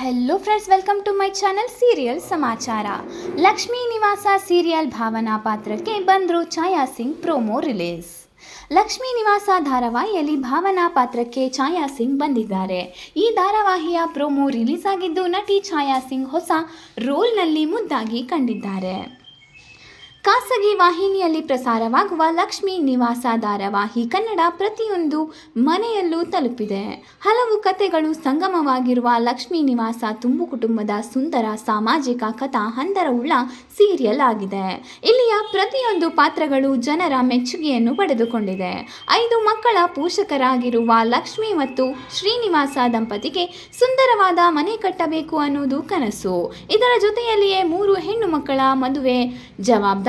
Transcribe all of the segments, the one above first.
Hello friends welcome to my channel serial ಸಮಾಚಾರ Lakshmi Nivasa serial Bhavana ಪಾತ್ರಕ್ಕೆ ಬಂದರು ಛಾಯಾ ಸಿಂಗ್ ಪ್ರೋಮೋ ರಿಲೀಸ್ ಲಕ್ಷ್ಮೀ ನಿವಾಸ ಧಾರಾವಾಹಿಯಲ್ಲಿ ಭಾವನಾ ಪಾತ್ರಕ್ಕೆ ಛಾಯಾ ಸಿಂಗ್ ಬಂದಿದ್ದಾರೆ ಈ ಧಾರಾವಾಹಿಯ ಪ್ರೋಮೋ ರಿಲೀಸ್ ಆಗಿದ್ದು ನಟಿ ಛಾಯಾ ಸಿಂಗ್ ಹೊಸ ರೋಲ್ನಲ್ಲಿ ಮುದ್ದಾಗಿ ಕಂಡಿದ್ದಾರೆ. ಖಾಸಗಿ ವಾಹಿನಿಯಲ್ಲಿ ಪ್ರಸಾರವಾಗುವ ಲಕ್ಷ್ಮೀ ನಿವಾಸ ಧಾರಾವಾಹಿ ಕನ್ನಡ ಪ್ರತಿಯೊಂದು ಮನೆಯಲ್ಲೂ ತಲುಪಿದೆ. ಹಲವು ಕಥೆಗಳು ಸಂಗಮವಾಗಿರುವ ಲಕ್ಷ್ಮೀ ನಿವಾಸ ತುಂಬು ಕುಟುಂಬದ ಸುಂದರ ಸಾಮಾಜಿಕ ಕಥಾ ಹಂದರವುಳ್ಳ ಸೀರಿಯಲ್ ಆಗಿದೆ. ಇಲ್ಲಿಯ ಪ್ರತಿಯೊಂದು ಪಾತ್ರಗಳು ಜನರ ಮೆಚ್ಚುಗೆಯನ್ನು ಪಡೆದುಕೊಂಡಿದೆ. ಐದು ಮಕ್ಕಳ ಪೋಷಕರಾಗಿರುವ ಲಕ್ಷ್ಮಿ ಮತ್ತು ಶ್ರೀನಿವಾಸ ದಂಪತಿಗೆ ಸುಂದರವಾದ ಮನೆ ಕಟ್ಟಬೇಕು ಅನ್ನೋದು ಕನಸು. ಇದರ ಜೊತೆಯಲ್ಲಿಯೇ ಮೂರು ಹೆಣ್ಣು ಮಕ್ಕಳ ಮದುವೆ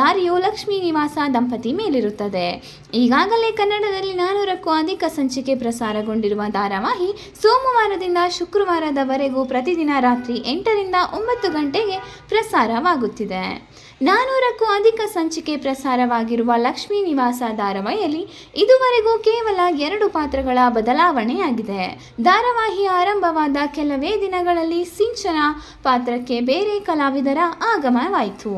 ಜವಾಬ್ದಾರಿಯು ಲಕ್ಷ್ಮೀ ನಿವಾಸ ದಂಪತಿ ಮೇಲಿರುತ್ತದೆ. ಈಗಾಗಲೇ ಕನ್ನಡದಲ್ಲಿ ನಾನೂರಕ್ಕೂ ಅಧಿಕ ಸಂಚಿಕೆ ಪ್ರಸಾರಗೊಂಡಿರುವ ಧಾರಾವಾಹಿ ಸೋಮವಾರದಿಂದ ಶುಕ್ರವಾರದವರೆಗೂ ಪ್ರತಿದಿನ ರಾತ್ರಿ ಎಂಟರಿಂದ ಒಂಬತ್ತು ಗಂಟೆಗೆ ಪ್ರಸಾರವಾಗುತ್ತಿದೆ. ನಾನೂರಕ್ಕೂ ಅಧಿಕ ಸಂಚಿಕೆ ಪ್ರಸಾರವಾಗಿರುವ ಲಕ್ಷ್ಮೀ ನಿವಾಸ ಧಾರಾವಾಹಿಯಲ್ಲಿ ಇದುವರೆಗೂ ಕೇವಲ ಎರಡು ಪಾತ್ರಗಳ ಬದಲಾವಣೆಯಾಗಿದೆ. ಧಾರಾವಾಹಿ ಆರಂಭವಾದ ಕೆಲವೇ ದಿನಗಳಲ್ಲಿ ಸಿಂಚನ ಪಾತ್ರಕ್ಕೆ ಬೇರೆ ಕಲಾವಿದರ ಆಗಮನವಾಯಿತು.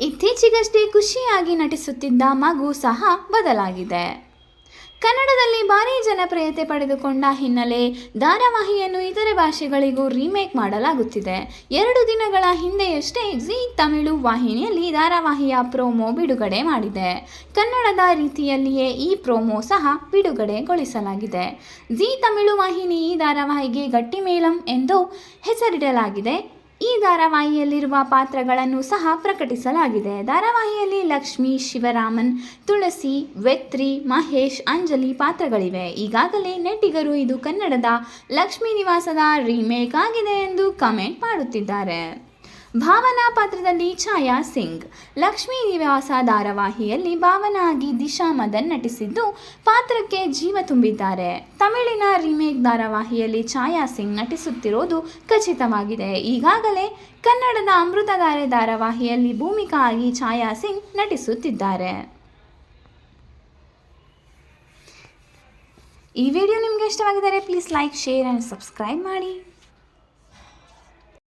ಇತ್ತೀಚೆಗಷ್ಟೇ ಖುಷಿಯಾಗಿ ನಟಿಸುತ್ತಿದ್ದ ಮಗು ಸಹ ಬದಲಾಗಿದೆ. ಕನ್ನಡದಲ್ಲಿ ಭಾರೀ ಜನಪ್ರಿಯತೆ ಪಡೆದುಕೊಂಡ ಹಿನ್ನೆಲೆ ಧಾರಾವಾಹಿಯನ್ನು ಇತರೆ ಭಾಷೆಗಳಿಗೂ ರೀಮೇಕ್ ಮಾಡಲಾಗುತ್ತಿದೆ. ಎರಡು ದಿನಗಳ ಹಿಂದೆಯಷ್ಟೇ ಜಿ ತಮಿಳು ವಾಹಿನಿಯಲ್ಲಿ ಧಾರಾವಾಹಿಯ ಪ್ರೋಮೋ ಬಿಡುಗಡೆ ಮಾಡಿದೆ. ಕನ್ನಡದ ರೀತಿಯಲ್ಲಿಯೇ ಈ ಪ್ರೋಮೋ ಸಹ ಬಿಡುಗಡೆಗೊಳಿಸಲಾಗಿದೆ. ಜಿ ತಮಿಳು ವಾಹಿನಿ ಈ ಧಾರಾವಾಹಿಗೆ ಗಟ್ಟಿಮೇಳಂ ಎಂದು ಹೆಸರಿಡಲಾಗಿದೆ. ಈ ಧಾರಾವಾಹಿಯಲ್ಲಿರುವ ಪಾತ್ರಗಳನ್ನು ಸಹ ಪ್ರಕಟಿಸಲಾಗಿದೆ. ಧಾರಾವಾಹಿಯಲ್ಲಿ ಲಕ್ಷ್ಮಿ, ಶಿವರಾಮನ್, ತುಳಸಿ, ವೆತ್ರಿ, ಮಹೇಶ್, ಅಂಜಲಿ ಪಾತ್ರಗಳಿವೆ. ಈಗಾಗಲೇ ನೆಟ್ಟಿಗರು ಇದು ಕನ್ನಡದ ಲಕ್ಷ್ಮೀ ನಿವಾಸದ ರೀಮೇಕ್ ಆಗಿದೆ ಎಂದು ಕಮೆಂಟ್ ಮಾಡುತ್ತಿದ್ದಾರೆ. ಭಾವನಾ ಪಾತ್ರದಲ್ಲಿ ಛಾಯಾ ಸಿಂಗ್. ಲಕ್ಷ್ಮೀ ನಿವಾಸ ಧಾರಾವಾಹಿಯಲ್ಲಿ ಭಾವನಾ ಆಗಿ ದಿಶಾ ಮದನ್ ನಟಿಸಿದ್ದು ಪಾತ್ರಕ್ಕೆ ಜೀವ ತುಂಬಿದ್ದಾರೆ. ತಮಿಳಿನ ರೀಮೇಕ್ ಧಾರಾವಾಹಿಯಲ್ಲಿ ಛಾಯಾ ಸಿಂಗ್ ನಟಿಸುತ್ತಿರೋದು ಖಚಿತವಾಗಿದೆ. ಈಗಾಗಲೇ ಕನ್ನಡದ ಅಮೃತಧಾರೆ ಧಾರಾವಾಹಿಯಲ್ಲಿ ಭೂಮಿಕಾ ಆಗಿ ಛಾಯಾ ಸಿಂಗ್ ನಟಿಸುತ್ತಿದ್ದಾರೆ. ಈ ವಿಡಿಯೋ ನಿಮಗೆ ಇಷ್ಟವಾಗಿದ್ದರೆ please like, share and subscribe ಮಾಡಿ.